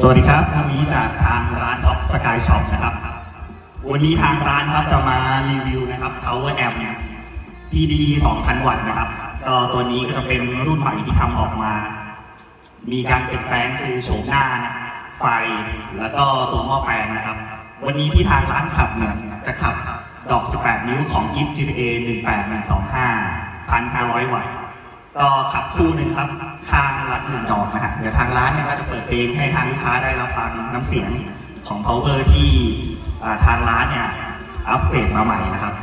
สวัสดีครับวันนี้จากทางร้านท็อปสกายช็อปนะครับ วันนี้ทางร้านครับจะมารีวิวนะครับ Tower Amp PD 2,000 วัตต์นะครับ ก็ตัวนี้ก็จะเป็นรุ่นใหม่ที่ทำออกมา มีการเปลี่ยนแปลงคือโฉมหน้านะไฟ แล้วก็ตัวหม้อแปลงนะครับ วันนี้ที่ทางร้านขับเนี่ยจะขับดอก 18 นิ้วของกิฟ GPA 18125 1,500 วัตต์ ก็ขับคู่หนึ่งครับข้างละหนึ่งดอกนะฮะเดี๋ยวทางร้านเนี่ยก็จะเปิดเพลงให้ทางลูกค้าได้รับฟังน้ำเสียงของ power ที่ทางร้านเนี่ยอัปเดตมาใหม่นะครับ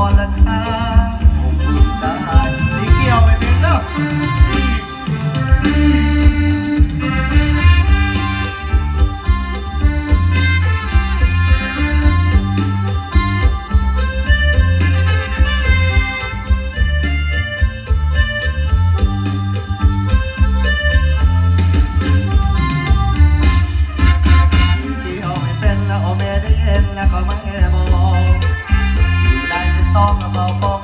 อละทางผมตายนี่เกี่ยวไปเป็นแล้วเกี่ยวไปเป็นล้โอเมได้เห็นแล้วก็มาแอบ song about love.